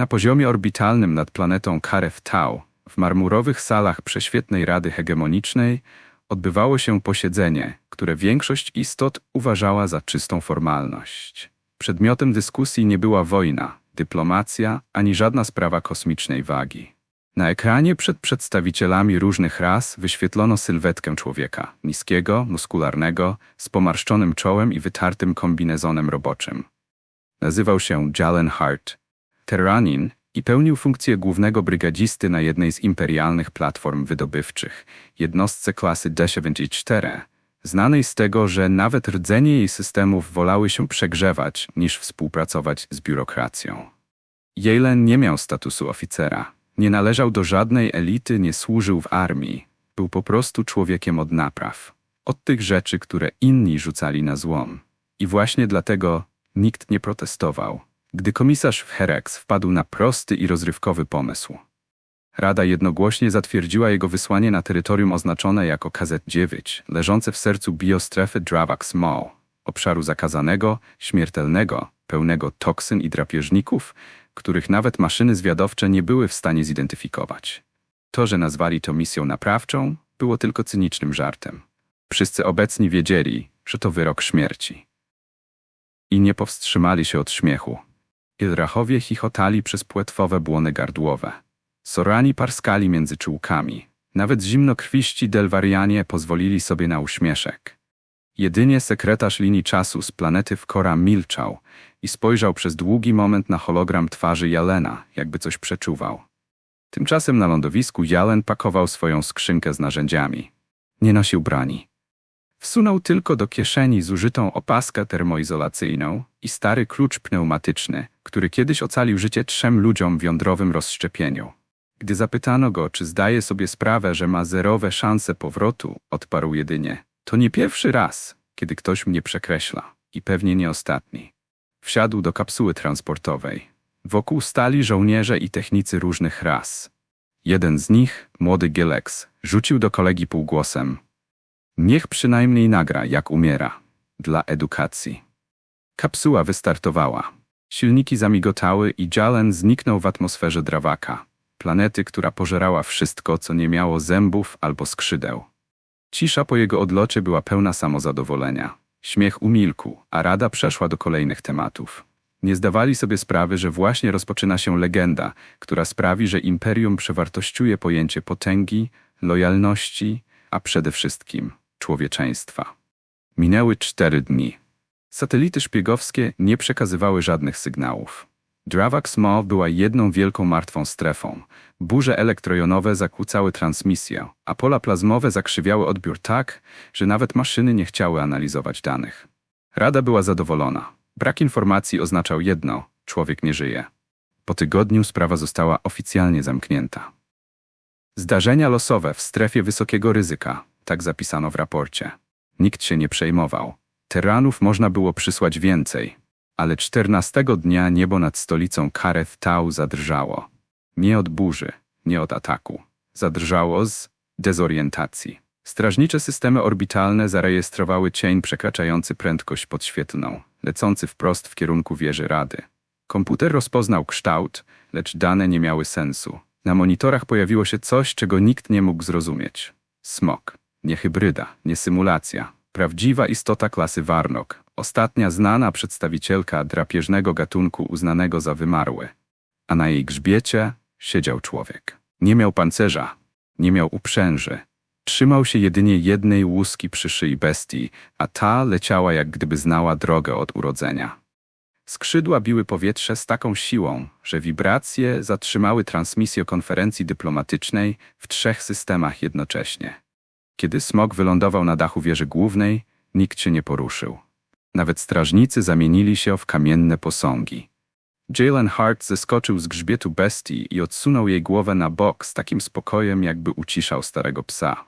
Na poziomie orbitalnym nad planetą Karef Tau, w marmurowych salach prześwietnej Rady Hegemonicznej, odbywało się posiedzenie, które większość istot uważała za czystą formalność. Przedmiotem dyskusji nie była wojna, dyplomacja ani żadna sprawa kosmicznej wagi. Na ekranie przed przedstawicielami różnych ras wyświetlono sylwetkę człowieka, niskiego, muskularnego, z pomarszczonym czołem i wytartym kombinezonem roboczym. Nazywał się Jalen Hart, Terranin i pełnił funkcję głównego brygadzisty na jednej z imperialnych platform wydobywczych, jednostce klasy D-74, znanej z tego, że nawet rdzenie jej systemów wolały się przegrzewać niż współpracować z biurokracją. Jalen nie miał statusu oficera, nie należał do żadnej elity, nie służył w armii. Był po prostu człowiekiem od napraw. Od tych rzeczy, które inni rzucali na złom. I właśnie dlatego nikt nie protestował, gdy komisarz Herex wpadł na prosty i rozrywkowy pomysł. Rada jednogłośnie zatwierdziła jego wysłanie na terytorium oznaczone jako KZ-9, leżące w sercu biostrefy Dravax Mall, obszaru zakazanego, śmiertelnego, pełnego toksyn i drapieżników, których nawet maszyny zwiadowcze nie były w stanie zidentyfikować. To, że nazwali to misją naprawczą, było tylko cynicznym żartem. Wszyscy obecni wiedzieli, że to wyrok śmierci. I nie powstrzymali się od śmiechu. Ilrachowie chichotali przez płetwowe błony gardłowe. Sorani parskali między czułkami. Nawet zimnokrwiści delwarianie pozwolili sobie na uśmieszek. Jedynie sekretarz linii czasu z planety Wkora milczał i spojrzał przez długi moment na hologram twarzy Jalena, jakby coś przeczuwał. Tymczasem na lądowisku Jalen pakował swoją skrzynkę z narzędziami. Nie nosił broni. Wsunął tylko do kieszeni zużytą opaskę termoizolacyjną i stary klucz pneumatyczny, który kiedyś ocalił życie trzem ludziom w jądrowym rozszczepieniu. Gdy zapytano go, czy zdaje sobie sprawę, że ma zerowe szanse powrotu, odparł jedynie: To nie pierwszy raz, kiedy ktoś mnie przekreśla, i pewnie nie ostatni. Wsiadł do kapsuły transportowej. Wokół stali żołnierze i technicy różnych ras. Jeden z nich, młody Gilex, rzucił do kolegi półgłosem: Niech przynajmniej nagra, jak umiera. Dla edukacji. Kapsuła wystartowała. Silniki zamigotały i Jalen zniknął w atmosferze drawaka, planety, która pożerała wszystko, co nie miało zębów albo skrzydeł. Cisza po jego odlocie była pełna samozadowolenia. Śmiech umilkł, a rada przeszła do kolejnych tematów. Nie zdawali sobie sprawy, że właśnie rozpoczyna się legenda, która sprawi, że imperium przewartościuje pojęcie potęgi, lojalności, a przede wszystkim człowieczeństwa. Minęły cztery dni. Satelity szpiegowskie nie przekazywały żadnych sygnałów. Dravax Mall była jedną wielką martwą strefą. Burze elektrojonowe zakłócały transmisję, a pola plazmowe zakrzywiały odbiór tak, że nawet maszyny nie chciały analizować danych. Rada była zadowolona. Brak informacji oznaczał jedno – człowiek nie żyje. Po tygodniu sprawa została oficjalnie zamknięta. Zdarzenia losowe w strefie wysokiego ryzyka, tak zapisano w raporcie. Nikt się nie przejmował. Teranów można było przysłać więcej, ale czternastego dnia niebo nad stolicą Kareth Tau zadrżało. Nie od burzy, nie od ataku. Zadrżało z dezorientacji. Strażnicze systemy orbitalne zarejestrowały cień przekraczający prędkość podświetlną, lecący wprost w kierunku wieży Rady. Komputer rozpoznał kształt, lecz dane nie miały sensu. Na monitorach pojawiło się coś, czego nikt nie mógł zrozumieć. Smok. Nie hybryda, nie symulacja. Prawdziwa istota klasy Warnok, ostatnia znana przedstawicielka drapieżnego gatunku uznanego za wymarły. A na jej grzbiecie siedział człowiek. Nie miał pancerza, nie miał uprzęży. Trzymał się jedynie jednej łuski przy szyi bestii, a ta leciała jak gdyby znała drogę od urodzenia. Skrzydła biły powietrze z taką siłą, że wibracje zatrzymały transmisję konferencji dyplomatycznej w trzech systemach jednocześnie. Kiedy smok wylądował na dachu wieży głównej, nikt się nie poruszył. Nawet strażnicy zamienili się w kamienne posągi. Jalen Hart zeskoczył z grzbietu bestii i odsunął jej głowę na bok z takim spokojem, jakby uciszał starego psa.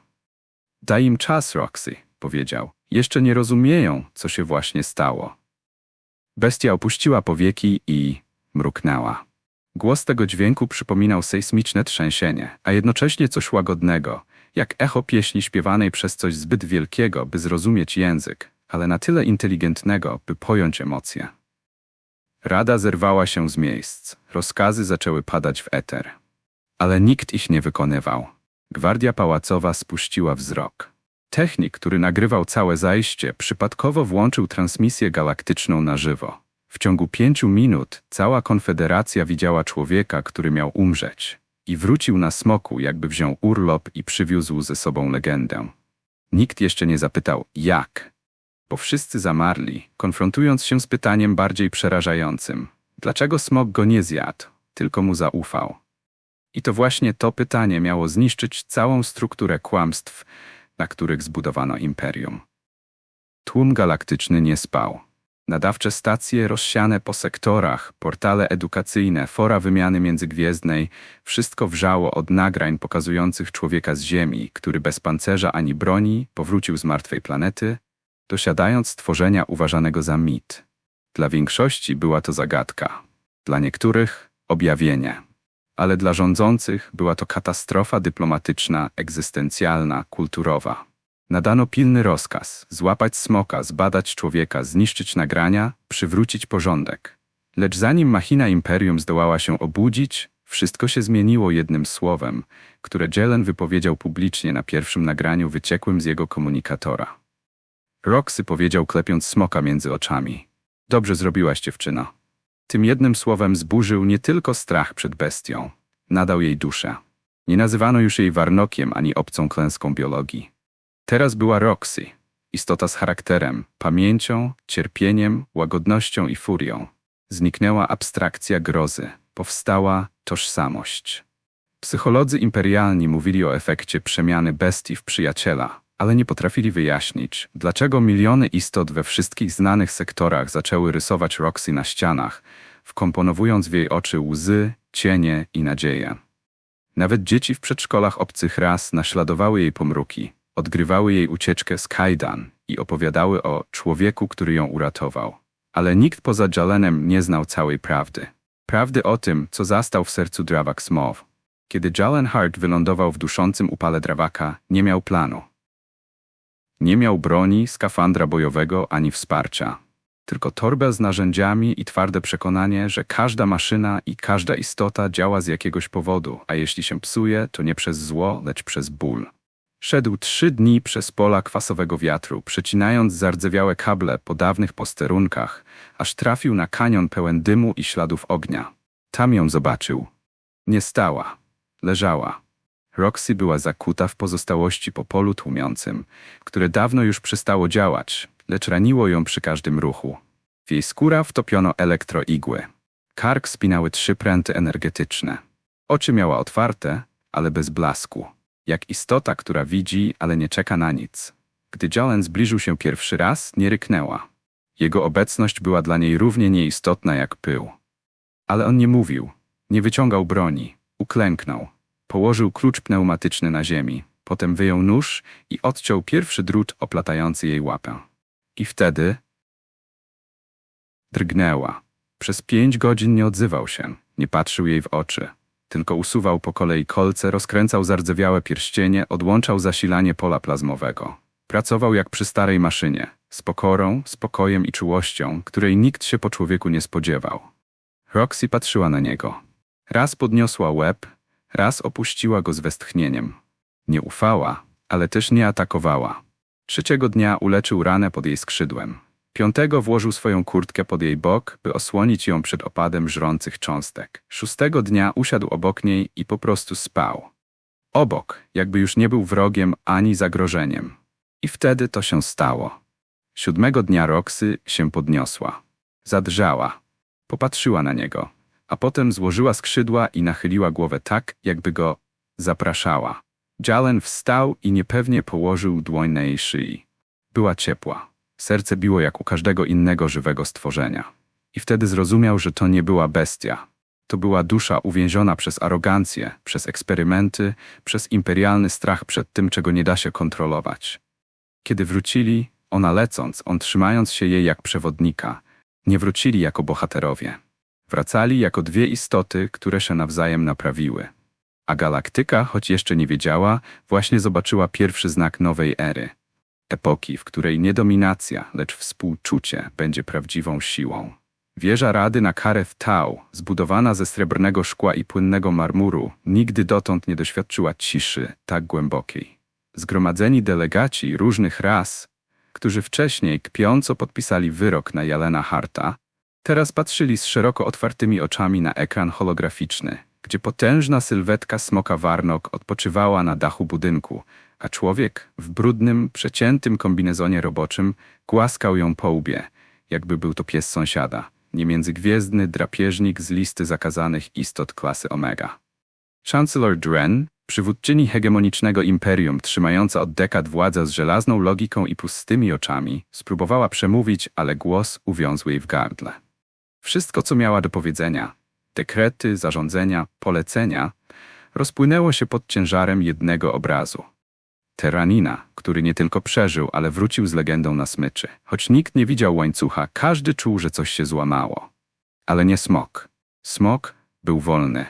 Daj im czas, Roxy, powiedział. Jeszcze nie rozumieją, co się właśnie stało. Bestia opuściła powieki i mruknęła. Głos tego dźwięku przypominał sejsmiczne trzęsienie, a jednocześnie coś łagodnego, jak echo pieśni śpiewanej przez coś zbyt wielkiego, by zrozumieć język, ale na tyle inteligentnego, by pojąć emocje. Rada zerwała się z miejsc. Rozkazy zaczęły padać w eter. Ale nikt ich nie wykonywał. Gwardia pałacowa spuściła wzrok. Technik, który nagrywał całe zajście, przypadkowo włączył transmisję galaktyczną na żywo. W ciągu pięciu minut cała konfederacja widziała człowieka, który miał umrzeć. I wrócił na smoku, jakby wziął urlop i przywiózł ze sobą legendę. Nikt jeszcze nie zapytał, jak. Bo wszyscy zamarli, konfrontując się z pytaniem bardziej przerażającym. Dlaczego smok go nie zjadł, tylko mu zaufał? I to właśnie to pytanie miało zniszczyć całą strukturę kłamstw, na których zbudowano imperium. Tłum galaktyczny nie spał. Nadawcze stacje rozsiane po sektorach, portale edukacyjne, fora wymiany międzygwiezdnej, wszystko wrzało od nagrań pokazujących człowieka z Ziemi, który bez pancerza ani broni powrócił z martwej planety, dosiadając stworzenia uważanego za mit. Dla większości była to zagadka, dla niektórych objawienie, ale dla rządzących była to katastrofa dyplomatyczna, egzystencjalna, kulturowa. Nadano pilny rozkaz złapać smoka, zbadać człowieka, zniszczyć nagrania, przywrócić porządek. Lecz zanim machina imperium zdołała się obudzić, wszystko się zmieniło jednym słowem, które Jelen wypowiedział publicznie na pierwszym nagraniu wyciekłym z jego komunikatora. Roxy powiedział, klepiąc smoka między oczami. Dobrze zrobiłaś, dziewczyno. Tym jednym słowem zburzył nie tylko strach przed bestią, nadał jej duszę. Nie nazywano już jej warnokiem ani obcą klęską biologii. Teraz była Roxy, istota z charakterem, pamięcią, cierpieniem, łagodnością i furią. Zniknęła abstrakcja grozy, powstała tożsamość. Psycholodzy imperialni mówili o efekcie przemiany bestii w przyjaciela, ale nie potrafili wyjaśnić, dlaczego miliony istot we wszystkich znanych sektorach zaczęły rysować Roxy na ścianach, wkomponowując w jej oczy łzy, cienie i nadzieję. Nawet dzieci w przedszkolach obcych ras naśladowały jej pomruki, odgrywały jej ucieczkę z Kajdan i opowiadały o człowieku, który ją uratował. Ale nikt poza Jalenem nie znał całej prawdy. Prawdy o tym, co zastał w sercu Dravak Smow. Kiedy Jalen Hart wylądował w duszącym upale Dravaka, nie miał planu. Nie miał broni, skafandra bojowego ani wsparcia. Tylko torbę z narzędziami i twarde przekonanie, że każda maszyna i każda istota działa z jakiegoś powodu, a jeśli się psuje, to nie przez zło, lecz przez ból. Szedł trzy dni przez pola kwasowego wiatru, przecinając zardzewiałe kable po dawnych posterunkach, aż trafił na kanion pełen dymu i śladów ognia. Tam ją zobaczył. Nie stała. Leżała. Roxy była zakuta w pozostałości po polu tłumiącym, które dawno już przestało działać, lecz raniło ją przy każdym ruchu. W jej skóra wtopiono elektroigły. Kark spinały trzy pręty energetyczne. Oczy miała otwarte, ale bez blasku. Jak istota, która widzi, ale nie czeka na nic. Gdy Jalen zbliżył się pierwszy raz, nie ryknęła. Jego obecność była dla niej równie nieistotna jak pył. Ale on nie mówił, nie wyciągał broni, uklęknął. Położył klucz pneumatyczny na ziemi, potem wyjął nóż i odciął pierwszy drut oplatający jej łapę. I wtedy drgnęła. Przez pięć godzin nie odzywał się, nie patrzył jej w oczy. Tylko usuwał po kolei kolce, rozkręcał zardzewiałe pierścienie, odłączał zasilanie pola plazmowego. Pracował jak przy starej maszynie, z pokorą, spokojem i czułością, której nikt się po człowieku nie spodziewał. Roxy patrzyła na niego. Raz podniosła łeb, raz opuściła go z westchnieniem. Nie ufała, ale też nie atakowała. Trzeciego dnia uleczył ranę pod jej skrzydłem. Piątego włożył swoją kurtkę pod jej bok, by osłonić ją przed opadem żrących cząstek. Szóstego dnia usiadł obok niej i po prostu spał. Obok, jakby już nie był wrogiem ani zagrożeniem. I wtedy to się stało. Siódmego dnia Roxy się podniosła. Zadrżała. Popatrzyła na niego, a potem złożyła skrzydła i nachyliła głowę tak, jakby go zapraszała. Jalen wstał i niepewnie położył dłoń na jej szyi. Była ciepła. Serce biło jak u każdego innego żywego stworzenia. I wtedy zrozumiał, że to nie była bestia. To była dusza uwięziona przez arogancję, przez eksperymenty, przez imperialny strach przed tym, czego nie da się kontrolować. Kiedy wrócili, ona lecąc, on trzymając się jej jak przewodnika, nie wrócili jako bohaterowie. Wracali jako dwie istoty, które się nawzajem naprawiły. A galaktyka, choć jeszcze nie wiedziała, właśnie zobaczyła pierwszy znak nowej ery – epoki, w której nie dominacja, lecz współczucie będzie prawdziwą siłą. Wieża Rady na Karew Tau, zbudowana ze srebrnego szkła i płynnego marmuru, nigdy dotąd nie doświadczyła ciszy tak głębokiej. Zgromadzeni delegaci różnych ras, którzy wcześniej kpiąco podpisali wyrok na Jelena Harta, teraz patrzyli z szeroko otwartymi oczami na ekran holograficzny, gdzie potężna sylwetka smoka Warnok odpoczywała na dachu budynku, a człowiek w brudnym, przeciętym kombinezonie roboczym głaskał ją po łbie, jakby był to pies sąsiada, niemiędzygwiezdny drapieżnik z listy zakazanych istot klasy Omega. Chancellor Dren, przywódczyni hegemonicznego imperium trzymająca od dekad władzę z żelazną logiką i pustymi oczami, spróbowała przemówić, ale głos uwiązł jej w gardle. Wszystko, co miała do powiedzenia, dekrety, zarządzenia, polecenia, rozpłynęło się pod ciężarem jednego obrazu. Teranina, który nie tylko przeżył, ale wrócił z legendą na smyczy. Choć nikt nie widział łańcucha, każdy czuł, że coś się złamało. Ale nie smok. Smok był wolny.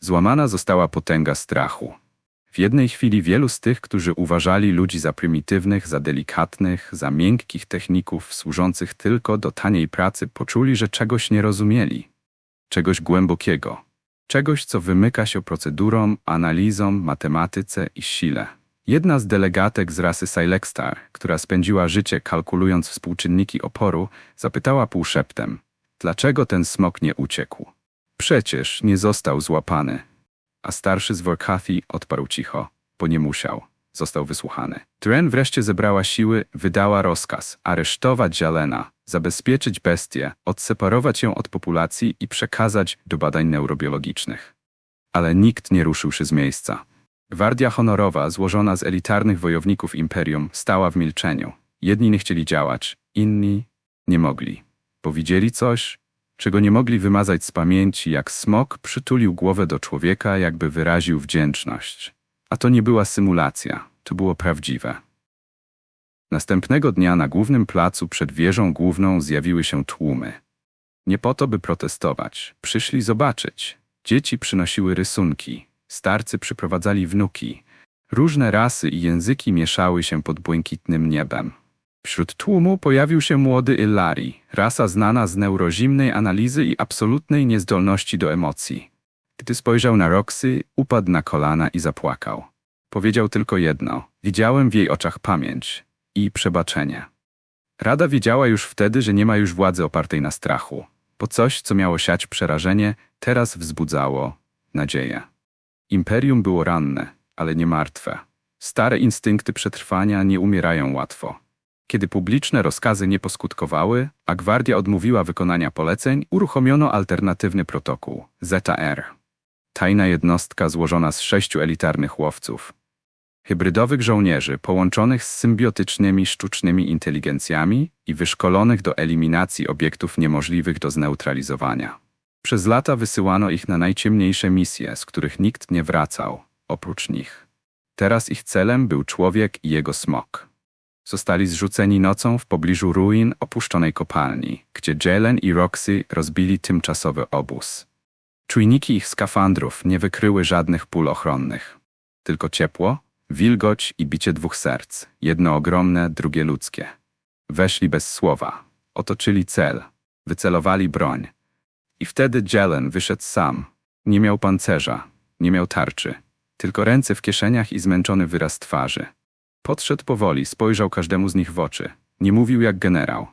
Złamana została potęga strachu. W jednej chwili wielu z tych, którzy uważali ludzi za prymitywnych, za delikatnych, za miękkich techników służących tylko do taniej pracy, poczuli, że czegoś nie rozumieli. Czegoś głębokiego. Czegoś, co wymyka się procedurom, analizom, matematyce i sile. Jedna z delegatek z rasy Silexstar, która spędziła życie kalkulując współczynniki oporu, zapytała półszeptem, dlaczego ten smok nie uciekł. Przecież nie został złapany. A starszy z Workathi odparł cicho, bo nie musiał. Został wysłuchany. Tren wreszcie zebrała siły, wydała rozkaz aresztować Jalena, zabezpieczyć bestię, odseparować ją od populacji i przekazać do badań neurobiologicznych. Ale nikt nie ruszył się z miejsca. Gwardia honorowa, złożona z elitarnych wojowników imperium, stała w milczeniu. Jedni nie chcieli działać, inni nie mogli. Bo widzieli coś, czego nie mogli wymazać z pamięci, jak smok przytulił głowę do człowieka, jakby wyraził wdzięczność. A to nie była symulacja, to było prawdziwe. Następnego dnia na głównym placu przed wieżą główną zjawiły się tłumy. Nie po to, by protestować, przyszli zobaczyć. Dzieci przynosiły rysunki, starcy przyprowadzali wnuki. Różne rasy i języki mieszały się pod błękitnym niebem. Wśród tłumu pojawił się młody Illari, rasa znana z neurozimnej analizy i absolutnej niezdolności do emocji. Gdy spojrzał na Roxy, upadł na kolana i zapłakał. Powiedział tylko jedno: Widziałem w jej oczach pamięć i przebaczenie. Rada wiedziała już wtedy, że nie ma już władzy opartej na strachu, bo coś, co miało siać przerażenie, teraz wzbudzało nadzieję. Imperium było ranne, ale nie martwe. Stare instynkty przetrwania nie umierają łatwo. Kiedy publiczne rozkazy nie poskutkowały, a gwardia odmówiła wykonania poleceń, uruchomiono alternatywny protokół ZR. Tajna jednostka złożona z sześciu elitarnych łowców. Hybrydowych żołnierzy połączonych z symbiotycznymi sztucznymi inteligencjami i wyszkolonych do eliminacji obiektów niemożliwych do zneutralizowania. Przez lata wysyłano ich na najciemniejsze misje, z których nikt nie wracał, oprócz nich. Teraz ich celem był człowiek i jego smok. Zostali zrzuceni nocą w pobliżu ruin opuszczonej kopalni, gdzie Jalen i Roxy rozbili tymczasowy obóz. Czujniki ich skafandrów nie wykryły żadnych pól ochronnych. Tylko ciepło, wilgoć i bicie dwóch serc, jedno ogromne, drugie ludzkie. Weszli bez słowa, otoczyli cel, wycelowali broń. I wtedy Jalen wyszedł sam. Nie miał pancerza, nie miał tarczy, tylko ręce w kieszeniach i zmęczony wyraz twarzy. Podszedł powoli, spojrzał każdemu z nich w oczy. Nie mówił jak generał.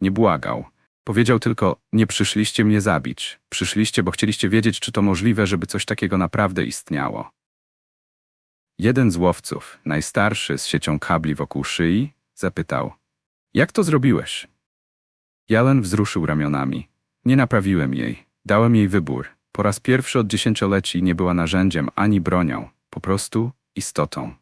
Nie błagał. Powiedział tylko, nie przyszliście mnie zabić. Przyszliście, bo chcieliście wiedzieć, czy to możliwe, żeby coś takiego naprawdę istniało. Jeden z łowców, najstarszy z siecią kabli wokół szyi, zapytał. Jak to zrobiłeś? Jalen wzruszył ramionami. Nie naprawiłem jej. Dałem jej wybór. Po raz pierwszy od dziesięcioleci nie była narzędziem ani bronią. Po prostu istotą.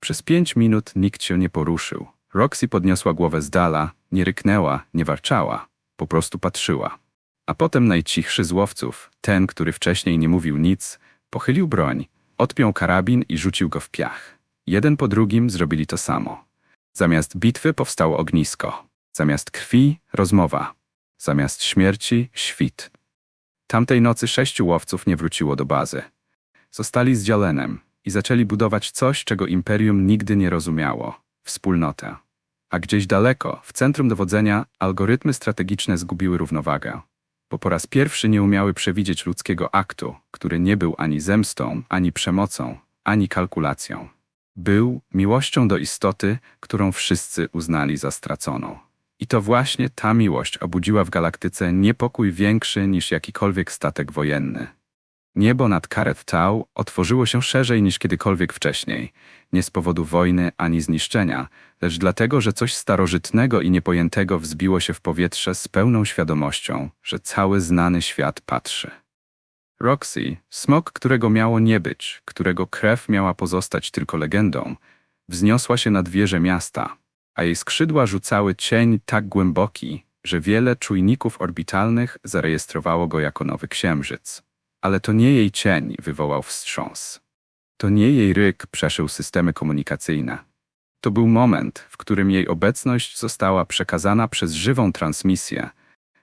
Przez pięć minut nikt się nie poruszył. Roxy podniosła głowę z dala, nie ryknęła, nie warczała, po prostu patrzyła. A potem najcichszy z łowców, ten, który wcześniej nie mówił nic, pochylił broń, odpiął karabin i rzucił go w piach. Jeden po drugim zrobili to samo. Zamiast bitwy powstało ognisko. Zamiast krwi rozmowa. Zamiast śmierci świt. Tamtej nocy sześciu łowców nie wróciło do bazy. Zostali z Dzialenem, i zaczęli budować coś, czego imperium nigdy nie rozumiało wspólnotę. A gdzieś daleko, w centrum dowodzenia, algorytmy strategiczne zgubiły równowagę. Bo po raz pierwszy nie umiały przewidzieć ludzkiego aktu, który nie był ani zemstą, ani przemocą, ani kalkulacją. Był miłością do istoty, którą wszyscy uznali za straconą. I to właśnie ta miłość obudziła w galaktyce niepokój większy niż jakikolwiek statek wojenny. Niebo nad Karet Tau otworzyło się szerzej niż kiedykolwiek wcześniej, nie z powodu wojny ani zniszczenia, lecz dlatego, że coś starożytnego i niepojętego wzbiło się w powietrze z pełną świadomością, że cały znany świat patrzy. Roxy, smok, którego miało nie być, którego krew miała pozostać tylko legendą, wzniosła się nad wieżę miasta, a jej skrzydła rzucały cień tak głęboki, że wiele czujników orbitalnych zarejestrowało go jako nowy księżyc. Ale to nie jej cień wywołał wstrząs. To nie jej ryk przeszył systemy komunikacyjne. To był moment, w którym jej obecność została przekazana przez żywą transmisję,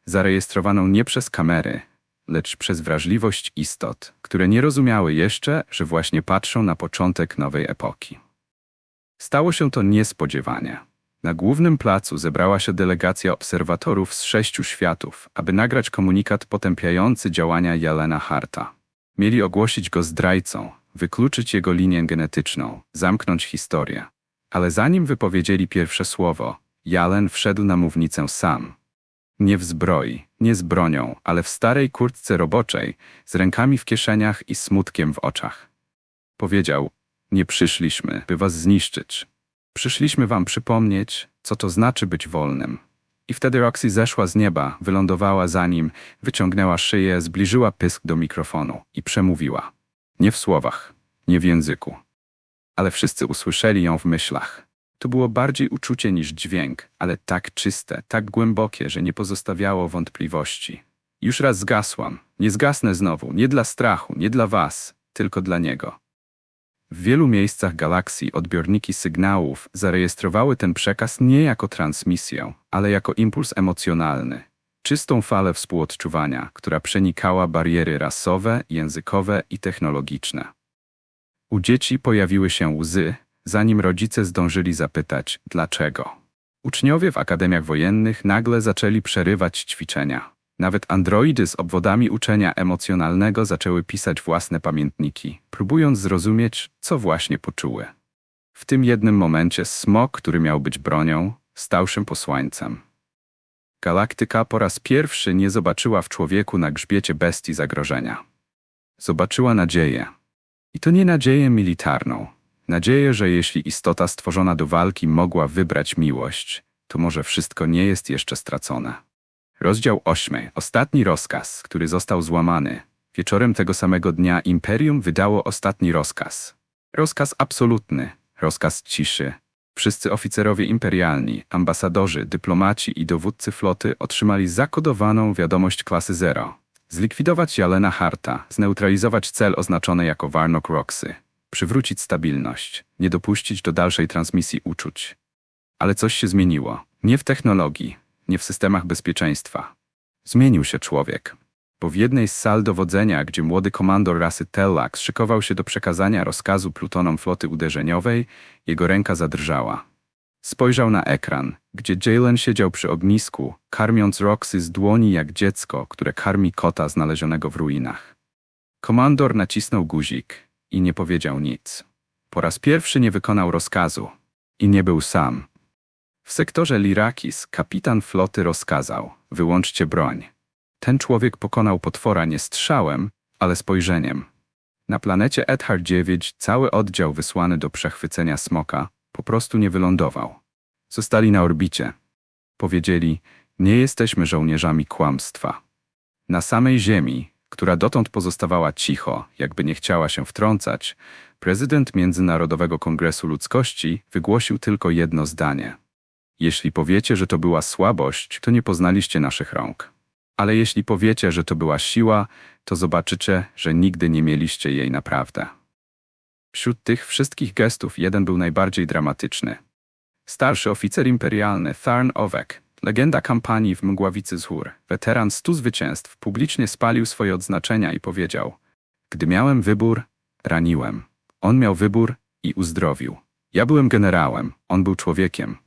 zarejestrowaną nie przez kamery, lecz przez wrażliwość istot, które nie rozumiały jeszcze, że właśnie patrzą na początek nowej epoki. Stało się to niespodziewanie. Na głównym placu zebrała się delegacja obserwatorów z sześciu światów, aby nagrać komunikat potępiający działania Jalena Harta. Mieli ogłosić go zdrajcą, wykluczyć jego linię genetyczną, zamknąć historię. Ale zanim wypowiedzieli pierwsze słowo, Jalen wszedł na mównicę sam. Nie w zbroi, nie z bronią, ale w starej kurtce roboczej, z rękami w kieszeniach i smutkiem w oczach. Powiedział, nie przyszliśmy, by was zniszczyć. Przyszliśmy wam przypomnieć, co to znaczy być wolnym. I wtedy Roxy zeszła z nieba, wylądowała za nim, wyciągnęła szyję, zbliżyła pysk do mikrofonu i przemówiła. Nie w słowach, nie w języku. Ale wszyscy usłyszeli ją w myślach. To było bardziej uczucie niż dźwięk, ale tak czyste, tak głębokie, że nie pozostawiało wątpliwości. Już raz zgasłam, nie zgasnę znowu, nie dla strachu, nie dla was, tylko dla niego. W wielu miejscach galaksji odbiorniki sygnałów zarejestrowały ten przekaz nie jako transmisję, ale jako impuls emocjonalny, czystą falę współodczuwania, która przenikała bariery rasowe, językowe i technologiczne. U dzieci pojawiły się łzy, zanim rodzice zdążyli zapytać dlaczego. Uczniowie w akademiach wojennych nagle zaczęli przerywać ćwiczenia. Nawet androidy z obwodami uczenia emocjonalnego zaczęły pisać własne pamiętniki, próbując zrozumieć, co właśnie poczuły. W tym jednym momencie smok, który miał być bronią, stał się posłańcem. Galaktyka po raz pierwszy nie zobaczyła w człowieku na grzbiecie bestii zagrożenia. Zobaczyła nadzieję. I to nie nadzieję militarną. Nadzieję, że jeśli istota stworzona do walki mogła wybrać miłość, to może wszystko nie jest jeszcze stracone. Rozdział 8. Ostatni rozkaz, który został złamany. Wieczorem tego samego dnia Imperium wydało ostatni rozkaz. Rozkaz absolutny, rozkaz ciszy. Wszyscy oficerowie imperialni, ambasadorzy, dyplomaci i dowódcy floty otrzymali zakodowaną wiadomość klasy zero. Zlikwidować Jalena Harta, zneutralizować cel oznaczony jako Warnock Roxy, przywrócić stabilność, nie dopuścić do dalszej transmisji uczuć. Ale coś się zmieniło. Nie w technologii, w systemach bezpieczeństwa. Zmienił się człowiek. Bo w jednej z sal dowodzenia, gdzie młody komandor rasy Tellax szykował się do przekazania rozkazu plutonom floty uderzeniowej, jego ręka zadrżała. Spojrzał na ekran, gdzie Jalen siedział przy ognisku, karmiąc Roxy z dłoni jak dziecko, które karmi kota znalezionego w ruinach. Komandor nacisnął guzik i nie powiedział nic. Po raz pierwszy nie wykonał rozkazu. I nie był sam. W sektorze Lirakis kapitan floty rozkazał: wyłączcie broń. Ten człowiek pokonał potwora nie strzałem, ale spojrzeniem. Na planecie Edhar 9 cały oddział wysłany do przechwycenia smoka po prostu nie wylądował. Zostali na orbicie. Powiedzieli: Nie jesteśmy żołnierzami kłamstwa. Na samej Ziemi, która dotąd pozostawała cicho, jakby nie chciała się wtrącać, prezydent Międzynarodowego Kongresu Ludzkości wygłosił tylko jedno zdanie. Jeśli powiecie, że to była słabość, to nie poznaliście naszych rąk. Ale jeśli powiecie, że to była siła, to zobaczycie, że nigdy nie mieliście jej naprawdę. Wśród tych wszystkich gestów jeden był najbardziej dramatyczny. Starszy oficer imperialny Tharn Owek, legenda kampanii w Mgławicy z Gór, weteran stu zwycięstw, publicznie spalił swoje odznaczenia i powiedział Gdy miałem wybór, raniłem. On miał wybór i uzdrowił. Ja byłem generałem, on był człowiekiem.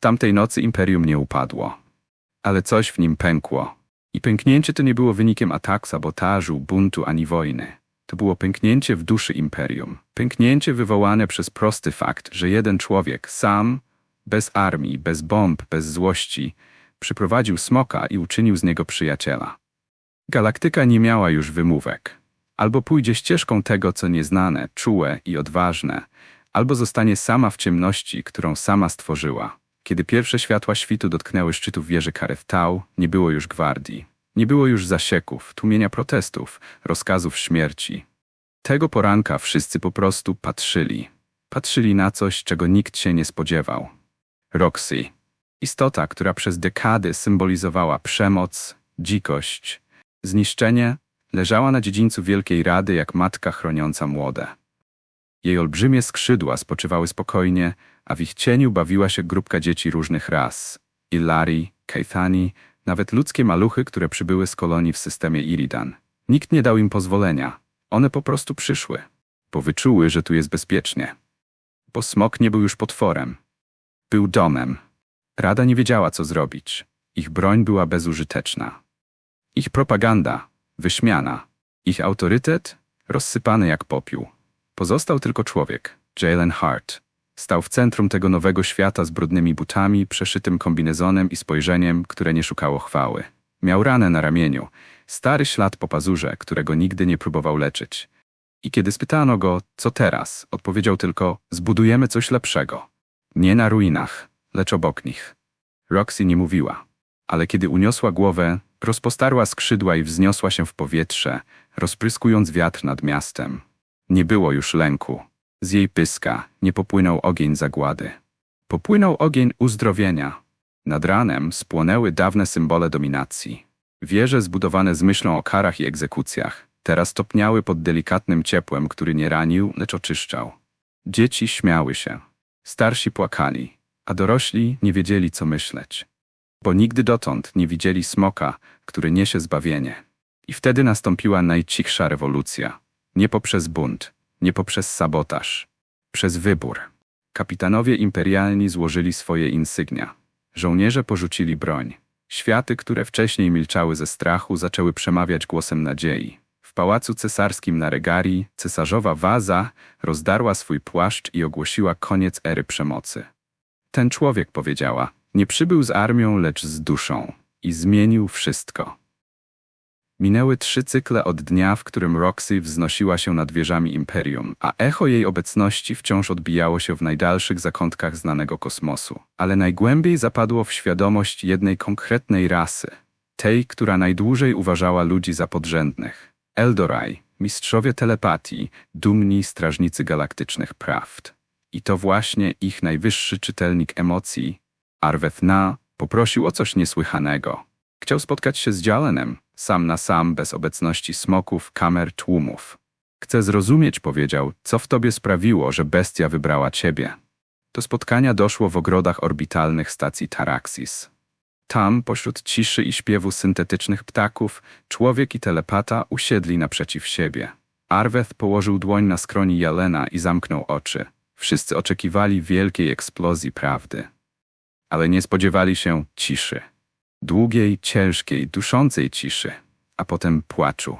Tamtej nocy imperium nie upadło. Ale coś w nim pękło. I pęknięcie to nie było wynikiem ataku, sabotażu, buntu ani wojny. To było pęknięcie w duszy imperium. Pęknięcie wywołane przez prosty fakt, że jeden człowiek sam, bez armii, bez bomb, bez złości, przyprowadził smoka i uczynił z niego przyjaciela. Galaktyka nie miała już wymówek. Albo pójdzie ścieżką tego, co nieznane, czułe i odważne, albo zostanie sama w ciemności, którą sama stworzyła. Kiedy pierwsze światła świtu dotknęły szczytów wieży Kareftau, nie było już gwardii. Nie było już zasieków, tłumienia protestów, rozkazów śmierci. Tego poranka wszyscy po prostu patrzyli. Patrzyli na coś, czego nikt się nie spodziewał. Roxy. Istota, która przez dekady symbolizowała przemoc, dzikość, zniszczenie, leżała na dziedzińcu Wielkiej Rady jak matka chroniąca młode. Jej olbrzymie skrzydła spoczywały spokojnie, a w ich cieniu bawiła się grupka dzieci różnych ras. Ilari, Keithani, nawet ludzkie maluchy, które przybyły z kolonii w systemie Iridan. Nikt nie dał im pozwolenia. One po prostu przyszły, bo wyczuły, że tu jest bezpiecznie. Bo smok nie był już potworem. Był domem. Rada nie wiedziała, co zrobić. Ich broń była bezużyteczna. Ich propaganda wyśmiana. Ich autorytet rozsypany jak popiół. Pozostał tylko człowiek, Jalen Hart. Stał w centrum tego nowego świata z brudnymi butami, przeszytym kombinezonem i spojrzeniem, które nie szukało chwały. Miał ranę na ramieniu, stary ślad po pazurze, którego nigdy nie próbował leczyć. I kiedy spytano go, co teraz, odpowiedział tylko, zbudujemy coś lepszego. Nie na ruinach, lecz obok nich. Roxy nie mówiła, ale kiedy uniosła głowę, rozpostarła skrzydła i wzniosła się w powietrze, rozpryskując wiatr nad miastem. Nie było już lęku. Z jej pyska nie popłynął ogień zagłady. Popłynął ogień uzdrowienia. Nad ranem spłonęły dawne symbole dominacji. Wieże zbudowane z myślą o karach i egzekucjach teraz topniały pod delikatnym ciepłem, który nie ranił, lecz oczyszczał. Dzieci śmiały się. Starsi płakali, a dorośli nie wiedzieli, co myśleć. Bo nigdy dotąd nie widzieli smoka, który niesie zbawienie. I wtedy nastąpiła najcichsza rewolucja. Nie poprzez bunt, nie poprzez sabotaż, przez wybór. Kapitanowie imperialni złożyli swoje insygnia. Żołnierze porzucili broń. Światy, które wcześniej milczały ze strachu, zaczęły przemawiać głosem nadziei. W pałacu cesarskim na Regarii cesarzowa Waza rozdarła swój płaszcz i ogłosiła koniec ery przemocy. Ten człowiek, powiedziała, nie przybył z armią, lecz z duszą i zmienił wszystko. Minęły trzy cykle od dnia, w którym Roxy wznosiła się nad wieżami Imperium, a echo jej obecności wciąż odbijało się w najdalszych zakątkach znanego kosmosu. Ale najgłębiej zapadło w świadomość jednej konkretnej rasy, tej, która najdłużej uważała ludzi za podrzędnych. Eldoraj, mistrzowie telepatii, dumni strażnicy galaktycznych prawd. I to właśnie ich najwyższy czytelnik emocji, Arweth Na, poprosił o coś niesłychanego. Chciał spotkać się z Jalenem, sam na sam, bez obecności smoków, kamer, tłumów. Chcę zrozumieć, powiedział, co w tobie sprawiło, że bestia wybrała ciebie. Do spotkania doszło w ogrodach orbitalnych stacji Taraxis. Tam, pośród ciszy i śpiewu syntetycznych ptaków, człowiek i telepata usiedli naprzeciw siebie. Arweth położył dłoń na skroni Jalena i zamknął oczy. Wszyscy oczekiwali wielkiej eksplozji prawdy. Ale nie spodziewali się ciszy. Długiej, ciężkiej, duszącej ciszy, a potem płaczu.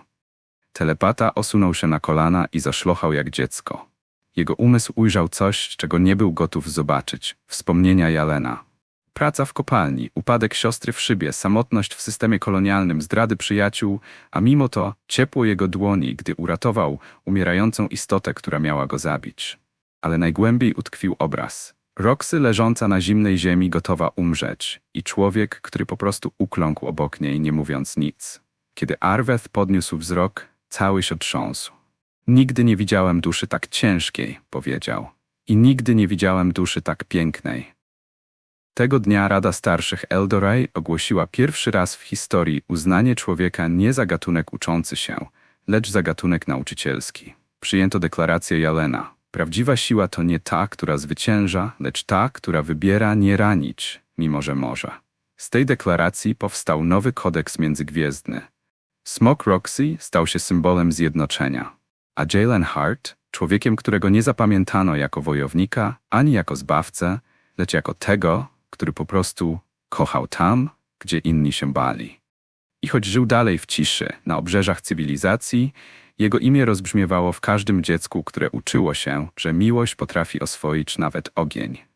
Telepata osunął się na kolana i zaszlochał jak dziecko. Jego umysł ujrzał coś, czego nie był gotów zobaczyć. Wspomnienia Jalena. Praca w kopalni, upadek siostry w szybie, samotność w systemie kolonialnym, zdrady przyjaciół, a mimo to ciepło jego dłoni, gdy uratował umierającą istotę, która miała go zabić. Ale najgłębiej utkwił obraz. Roxy leżąca na zimnej ziemi, gotowa umrzeć, i człowiek, który po prostu ukląkł obok niej, nie mówiąc nic. Kiedy Arweth podniósł wzrok, cały się trząsł. Nigdy nie widziałem duszy tak ciężkiej, powiedział. I nigdy nie widziałem duszy tak pięknej. Tego dnia Rada Starszych Eldoraj ogłosiła pierwszy raz w historii uznanie człowieka nie za gatunek uczący się, lecz za gatunek nauczycielski. Przyjęto deklarację Jalena. Prawdziwa siła to nie ta, która zwycięża, lecz ta, która wybiera nie ranić, mimo że może. Z tej deklaracji powstał nowy kodeks międzygwiezdny. Smok Roxy stał się symbolem zjednoczenia, a Jalen Hart człowiekiem, którego nie zapamiętano jako wojownika ani jako zbawcę, lecz jako tego, który po prostu kochał tam, gdzie inni się bali. I choć żył dalej w ciszy, na obrzeżach cywilizacji, jego imię rozbrzmiewało w każdym dziecku, które uczyło się, że miłość potrafi oswoić nawet ogień.